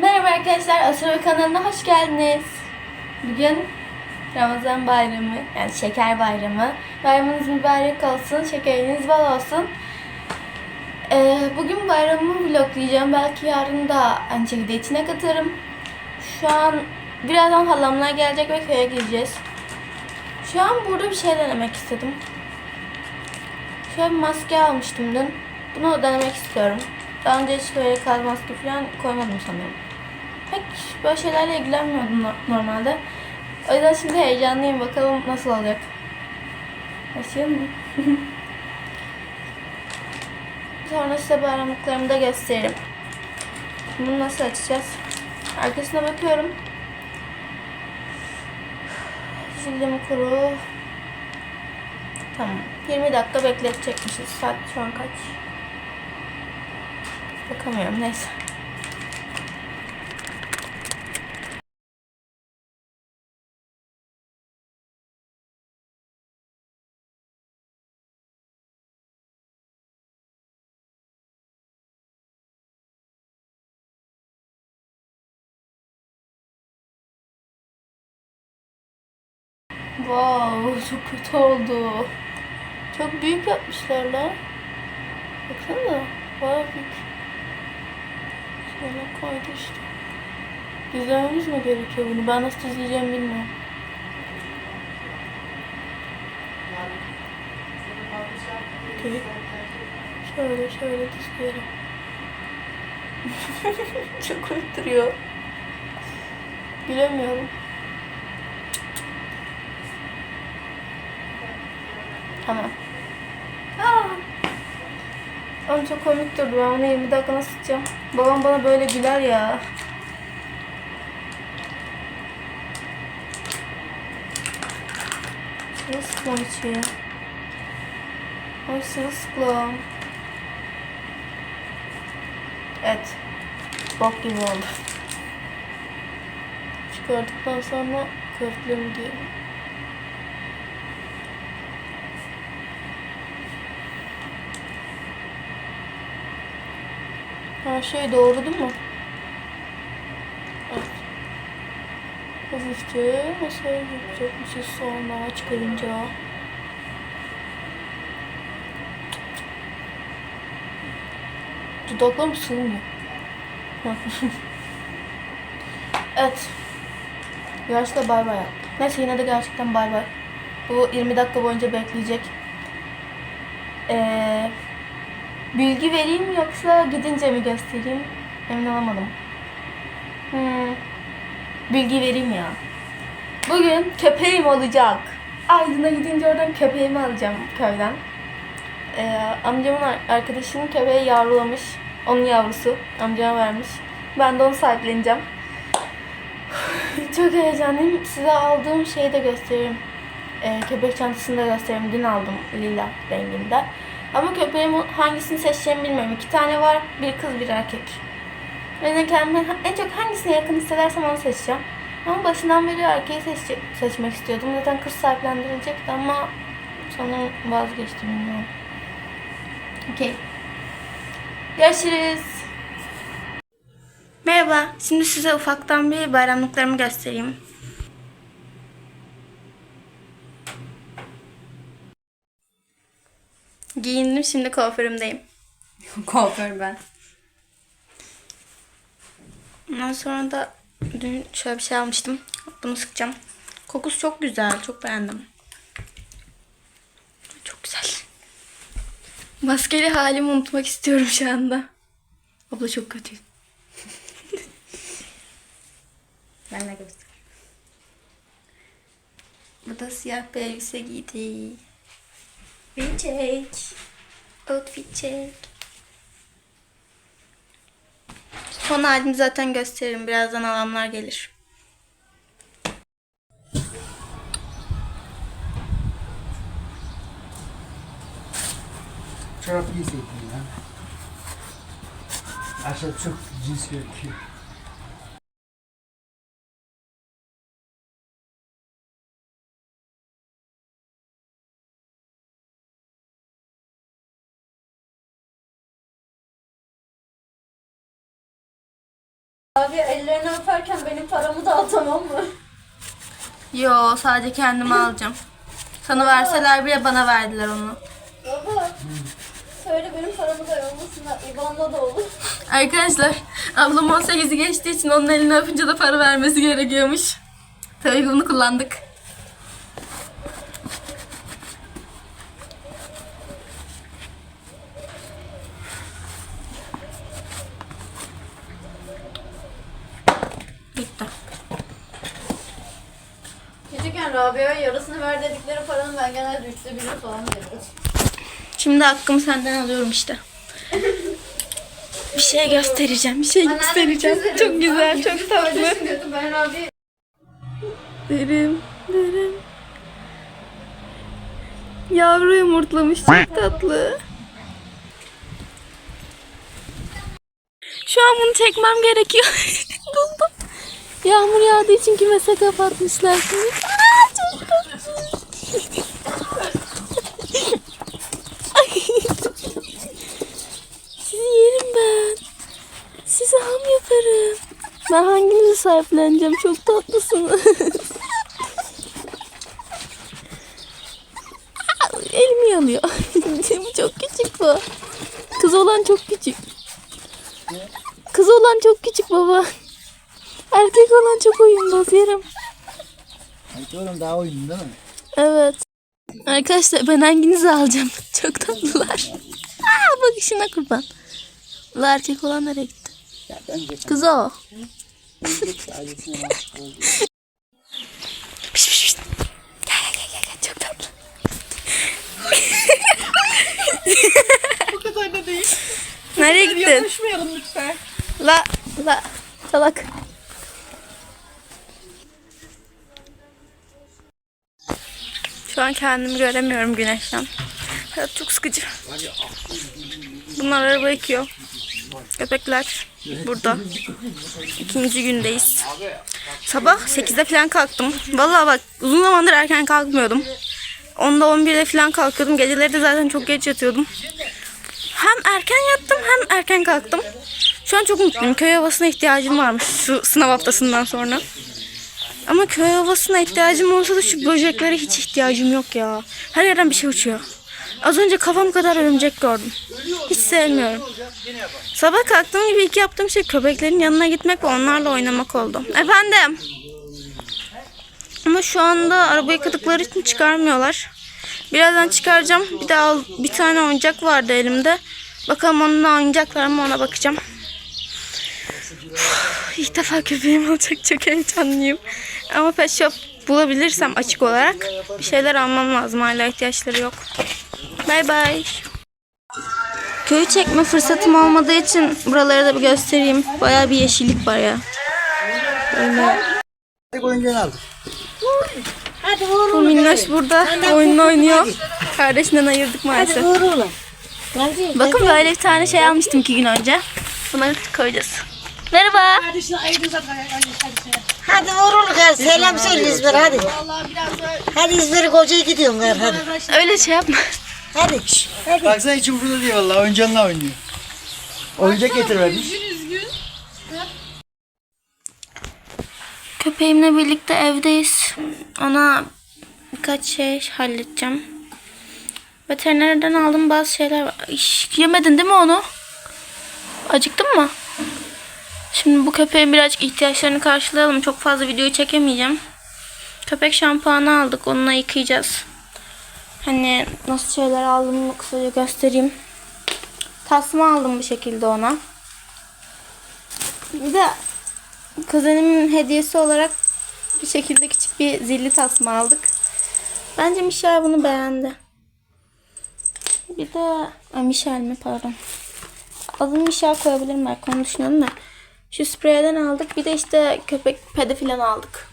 Merhaba arkadaşlar, Asura kanalına hoş geldiniz. Bugün Ramazan bayramı, yani şeker bayramı. Bayramınız mübarek olsun, şekeriniz bol olsun. Ee, bugün bayramımı vloglayacağım. Belki yarın da aynı şekilde içine katarım. Şu an birazdan halamlar gelecek ve köye gireceğiz. Şu an burada bir şey denemek istedim. Şöyle bir maske almıştım dün. Bunu denemek istiyorum. Daha önce hiç böyle kaz maske falan koymadım sanırım. Pek böyle şeylerle ilgilenmiyordum no- normalde. O yüzden şimdi heyecanlıyım. Bakalım nasıl olacak. Başlayalım mı? Sonra size bayramlıklarımı da gösteririm. Bunu nasıl açacağız? Arkasına bakıyorum. Cildim kuru. Tamam. 20 dakika bekletecekmişiz. Saat şu an kaç? Bakamıyorum neyse. Wow, çok kötü oldu. Çok büyük yapmışlar lan. Baksana, bayağı büyük. Şöyle koydu işte. Düzlememiz mi gerekiyor bunu? Ben nasıl düzleyeceğim bilmiyorum. Okey. Şöyle şöyle düzleyelim. Çok komik duruyor. Tamam. Aa! Oğlum çok komik durdu. Ben onu 20 dakika nasıl tutacağım? Babam bana böyle güler ya. Sırılsıklam içiyor. Ay sırılsıklam. Evet. Bok gibi oldu. Çıkardıktan sonra köftelerimi giyelim. Her şey doğradı mı? Evet. Hafifçe masaya yapacakmışız sonra çıkarınca. Dudaklarım sığmıyor. evet. Yaşla bay bay yaptım. Neyse yine de gerçekten bay bay. Bu 20 dakika boyunca bekleyecek. Eee... Bilgi vereyim yoksa gidince mi göstereyim? Emin olamadım. Hmm. Bilgi vereyim ya. Bugün köpeğim olacak. Aydın'a gidince oradan köpeğimi alacağım köyden. Ee, amcamın ar- arkadaşının köpeği yavrulamış. Onun yavrusu amcama vermiş. Ben de onu sahipleneceğim. Çok heyecanlıyım. Size aldığım şeyi de göstereyim. Ee, köpek çantasını da göstereyim. Dün aldım lila renginde. Ama köpeğim hangisini seçeceğimi bilmiyorum. İki tane var. Bir kız bir erkek. Ben de kendime en çok hangisine yakın hissedersem onu seçeceğim. Ama başından beri erkeği seçecek, seçmek istiyordum. Zaten kız sahiplendirilecekti ama sonra vazgeçtim bilmiyorum. Okey. Görüşürüz. Merhaba. Şimdi size ufaktan bir bayramlıklarımı göstereyim. Giyindim şimdi kuaförümdeyim. Kuaför ben. Ondan sonra da dün şöyle bir şey almıştım. Bunu sıkacağım. Kokusu çok güzel. Çok beğendim. Çok güzel. Maskeli halimi unutmak istiyorum şu anda. Abla çok kötü. Ben de göster. Bu da siyah bir elbise giydi. Bir çek. Outfit çek. Son halini zaten gösteririm. Birazdan alanlar gelir. Çorap giyseydin ya. Aşağı çok cins gözüküyor. Öperken benim paramı da al tamam mı? Yo sadece kendime alacağım. Sana verseler bile bana verdiler onu. Baba. Söyle benim paramı da yollasınlar. İban'da da olur. Arkadaşlar ablam 18'i geçtiği için onun elini öpünce de para vermesi gerekiyormuş. Tabii bunu kullandık. Rabia'ya yarısını ver dedikleri paranın ben genelde üçte birini falan veriyorum. Şimdi hakkımı senden alıyorum işte. Bir şey göstereceğim, bir şey göstereceğim. Çok güzel, çok tatlı. Kardeşim ben Rabia Derim, derim. Yavru yumurtlamış, çok tatlı. Şu an bunu çekmem gerekiyor. Buldum. Yağmur yağdığı için kümese kapatmışlar şimdi. Sizi yerim ben. Size ham yaparım. Ben hanginizi sahipleneceğim? Çok tatlısınız. Elimi yanıyor. çok küçük bu. Kız olan çok küçük. Kız olan çok küçük baba. Erkek olan çok oyunbaz yerim. Oğlum daha oyun değil mi? Evet. Arkadaşlar ben hanginizi alacağım? Çok tatlılar. Aa, bak işine kurban. La erkek olan nereye gitti? Ya bence Kız o. Piş piş piş. Gel gel gel gel, gel. Çok tatlı. Bu kadar da değil. Nereye gittin? Yanlışmayalım lütfen. La la salak. Şu an kendimi göremiyorum güneşten. Hayat çok sıkıcı. Bunlar araba yıkıyor. Köpekler burada. İkinci gündeyiz. Sabah 8'de falan kalktım. Vallahi bak uzun zamandır erken kalkmıyordum. 10'da 11'de falan kalkıyordum. Geceleri de zaten çok geç yatıyordum. Hem erken yattım hem erken kalktım. Şu an çok mutluyum. Köy havasına ihtiyacım varmış şu sınav haftasından sonra. Ama köy havasına ihtiyacım olsa da şu böceklere hiç ihtiyacım yok ya. Her yerden bir şey uçuyor. Az önce kafam kadar örümcek gördüm. Hiç sevmiyorum. Sabah kalktığım gibi ilk yaptığım şey köpeklerin yanına gitmek ve onlarla oynamak oldu. Efendim? Ama şu anda araba yıkadıkları için çıkarmıyorlar. Birazdan çıkaracağım. Bir al, bir tane oyuncak vardı elimde. Bakalım onunla oynayacaklar mı ona bakacağım. İlk defa köpeğim olacak çok heyecanlıyım. Ama pet shop bulabilirsem açık olarak bir şeyler almam lazım. Hala ihtiyaçları yok. Bay bay. Köyü çekme fırsatım olmadığı için buraları da bir göstereyim. Bayağı bir yeşillik var ya. Böyle. Bu minnoş burada oyununu oynuyor. Kardeşinden ayırdık maalesef. Bakın böyle bir tane şey almıştım iki gün önce. Bunları koyacağız. Merhaba. Hadi vurun gel selam söyle İzmir hadi. Hadi İzmir'e kocaya gidiyorum gel hadi. Öyle şey yapma. Hadi. Hadi. Baksana hiç umurunda değil valla oyuncağınla oynuyor. Oyuncak getirmemiş. Köpeğimle birlikte evdeyiz. Ona birkaç şey halledeceğim. Veterinerden aldığım bazı şeyler var. İş, yemedin değil mi onu? Acıktın mı? Şimdi bu köpeğin birazcık ihtiyaçlarını karşılayalım. Çok fazla videoyu çekemeyeceğim. Köpek şampuanı aldık. Onunla yıkayacağız. Hani nasıl şeyler aldığımı kısaca göstereyim. Tasma aldım bu şekilde ona. Bir de kuzenimin hediyesi olarak bir şekilde küçük bir zilli tasma aldık. Bence Michel bunu beğendi. Bir de Michel mi pardon. Adını Michel koyabilirim belki onu düşünüyorum da. Şu spreyden aldık. Bir de işte köpek pedi falan aldık.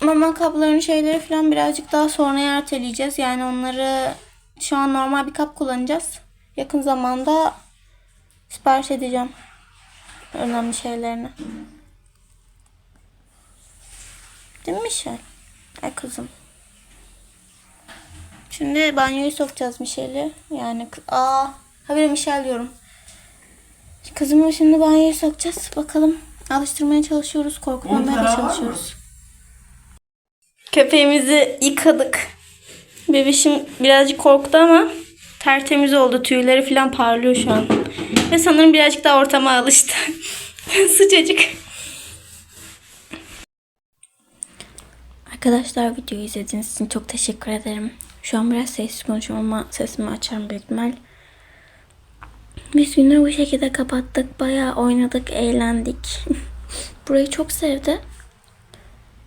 Mama kaplarının şeyleri falan birazcık daha sonraya erteleyeceğiz. Yani onları şu an normal bir kap kullanacağız. Yakın zamanda sipariş edeceğim önemli şeylerini. Değil mi Michel? Ay kızım. Şimdi banyoyu sokacağız Michel'i. Yani aa habire Michel diyorum. Kızımı şimdi banyoya sokacağız. Bakalım. Alıştırmaya çalışıyoruz. Korkutmamaya da çalışıyoruz. Köpeğimizi yıkadık. Bebişim birazcık korktu ama tertemiz oldu. Tüyleri falan parlıyor şu an. Ve sanırım birazcık daha ortama alıştı. Sıcacık. Arkadaşlar videoyu izlediğiniz için çok teşekkür ederim. Şu an biraz sessiz konuşuyorum ama sesimi açarım büyük ihtimal. Biz günü bu şekilde kapattık. Bayağı oynadık, eğlendik. Burayı çok sevdi.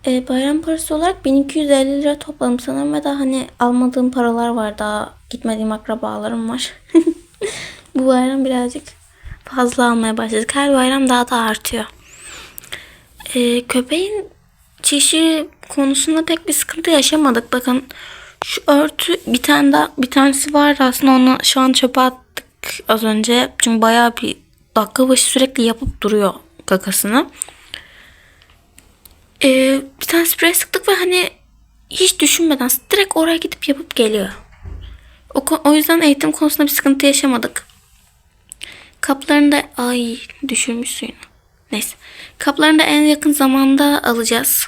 Ee, bayram parası olarak 1250 lira topladım sanırım ve daha hani almadığım paralar var. Daha gitmediğim akrabalarım var. bu bayram birazcık fazla almaya başladık. Her bayram daha da artıyor. Ee, köpeğin çişi konusunda pek bir sıkıntı yaşamadık. Bakın şu örtü bir tane daha bir tanesi vardı aslında onu şu an çöpe az önce. Çünkü bayağı bir dakika başı sürekli yapıp duruyor kakasını. Ee, bir tane sprey sıktık ve hani hiç düşünmeden direkt oraya gidip yapıp geliyor. O, o yüzden eğitim konusunda bir sıkıntı yaşamadık. Kaplarını da ay düşürmüş suyunu. Neyse. Kaplarını da en yakın zamanda alacağız.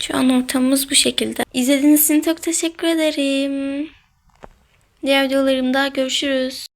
Şu an ortamımız bu şekilde. İzlediğiniz için çok teşekkür ederim. Diğer videolarımda görüşürüz.